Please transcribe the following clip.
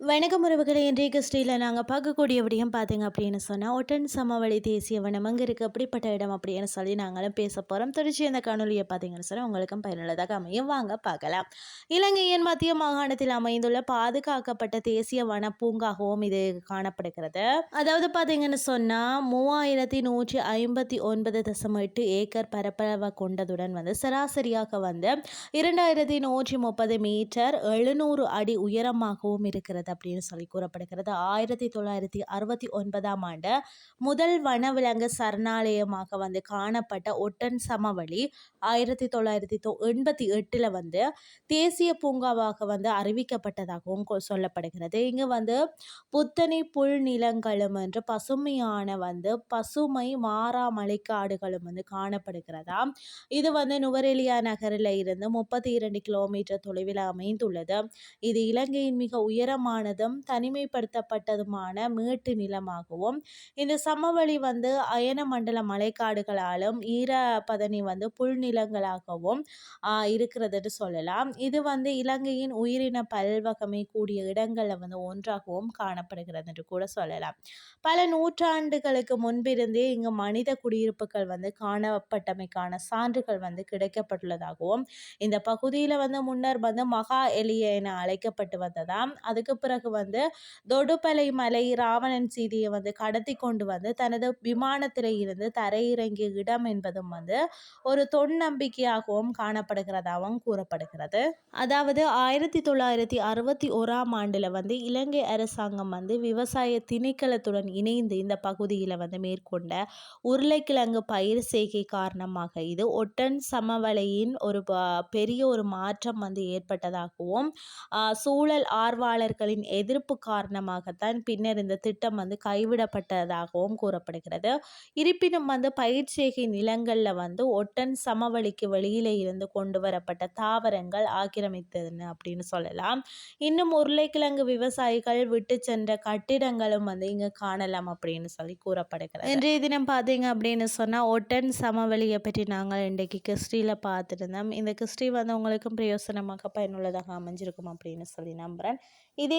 வணக்கம் உறவுகளை இன்றைய கிறிஸ்டியில் நாங்கள் பார்க்கக்கூடிய விடயம் பார்த்தீங்க அப்படின்னு சொன்னால் ஒட்டன் சமவெளி தேசிய வனம். அங்கே இருக்குது அப்படிப்பட்ட இடம் அப்படின்னு சொல்லி நாங்களும் பேச போகிறோம் தொடர்ச்சி அந்த காணொலியை பார்த்தீங்கன்னு சொன்னால் உங்களுக்கும் பயனுள்ளதாக அமையும். வாங்க பார்க்கலாம். இலங்கையின் மத்திய மாகாணத்தில் அமைந்துள்ள பாதுகாக்கப்பட்ட தேசிய வன பூங்காகவும் இது காணப்படுகிறது. அதாவது பார்த்தீங்கன்னு சொன்னால் மூவாயிரத்தி நூற்றி ஐம்பத்தி ஒன்பது தசம் எட்டு ஏக்கர் பரப்பளவை கொண்டதுடன் வந்து சராசரியாக வந்து இரண்டாயிரத்தி நூற்றி முப்பது மீட்டர் எழுநூறு அடி உயரமாகவும் இருக்கிறது. உள்ளது அப்படின்னு சொல்லி கூறப்படுகிறது. ஆயிரத்தி தொள்ளாயிரத்தி அறுபத்தி ஒன்பதாம் ஆண்டு முதல் வனவிலங்கு சரணாலயமாக வந்து காணப்பட்ட ஒட்டன் சமவெளி ஆயிரத்தி தொள்ளாயிரத்தி தொ எண்பத்தி எட்டில் வந்து தேசிய பூங்காவாக வந்து அறிவிக்கப்பட்டதாகவும் சொல்லப்படுகிறது. இங்கே வந்து புத்தனி புல் நிலங்களும் என்று பசுமையான வந்து பசுமை மாறா மலைக்காடுகளும் வந்து காணப்படுகிறதா? இது வந்து நுவரெலியா நகரில் இருந்து முப்பத்தி இரண்டு கிலோமீட்டர் தொலைவில் அமைந்துள்ளது. இது இலங்கையின் மிக உயரமான உயரமானதும் தனிமைப்படுத்தப்பட்டதுமான மேட்டு நிலமாகவும் இந்த சமவெளி வந்து அயன மண்டல மலைக்காடுகளாலும் ஈரப்பதனி வந்து புல்நிலங்களாகவும் இருக்கிறதுன்னு சொல்லலாம். இது வந்து இலங்கையின் உயிரின பல்வகமை கூடிய இடங்களில் வந்து ஒன்றாகவும் காணப்படுகிறது என்று கூட சொல்லலாம். பல நூற்றாண்டுகளுக்கு முன்பிருந்தே இங்கு மனித குடியிருப்புகள் வந்து காணப்பட்டமைக்கான சான்றுகள் வந்து கிடைக்கப்பட்டுள்ளதாகவும் இந்த பகுதியில் வந்து முன்னர் வந்து மகா எலிய என அழைக்கப்பட்டு வந்ததாம். அதுக்கு பிறகு வந்து தொடுப்பலை மலை ராவணன் சீதையை வந்து கடத்தி கொண்டு வந்து தனது விமானத்தில் இருந்து தரையிறங்கிய இடம் என்பதும் வந்து ஒரு தொன்னம்பிக்கையாகவும் காணப்படுகிறதாகவும் கூறப்படுகிறது. அதாவது ஆயிரத்தி தொள்ளாயிரத்தி அறுபத்தி ஓராம் ஆண்டில் வந்து இலங்கை அரசாங்கம் வந்து விவசாய திணைக்களத்துடன் இணைந்து இந்த பகுதியில் வந்து மேற்கொண்ட உருளைக்கிழங்கு பயிர் செய்கை காரணமாக இது ஒட்டன் சமவெளியின் ஒரு பெரிய ஒரு மாற்றம் வந்து ஏற்பட்டதாகவும் சூழல் ஆர்வலர்களின் மக்களின் எதிர்ப்பு காரணமாகத்தான் பின்னர் இந்த திட்டம் வந்து கைவிடப்பட்டதாகவும் கூறப்படுகிறது. இருப்பினும் வந்து பயிர்ச்சேகை நிலங்களில் வந்து ஒட்டன் சமவெளிக்கு வெளியில இருந்து கொண்டு வரப்பட்ட தாவரங்கள் ஆக்கிரமித்ததுன்னு அப்படின்னு சொல்லலாம். இன்னும் உருளைக்கிழங்கு விவசாயிகள் விட்டு சென்ற கட்டிடங்களும் வந்து இங்கே காணலாம் அப்படின்னு சொல்லி கூறப்படுகிறது. இன்றைய தினம் பார்த்தீங்க அப்படின்னு சொன்னால் ஒட்டன் சமவெளியை பற்றி நாங்கள் இன்றைக்கு கிறிஸ்டியில் பார்த்துருந்தோம். இந்த கிறிஸ்டி வந்து உங்களுக்கும் பிரயோசனமாக பயனுள்ளதாக அமைஞ்சிருக்கும் அப்படின்னு சொல்லி நம்புகிறேன் இதே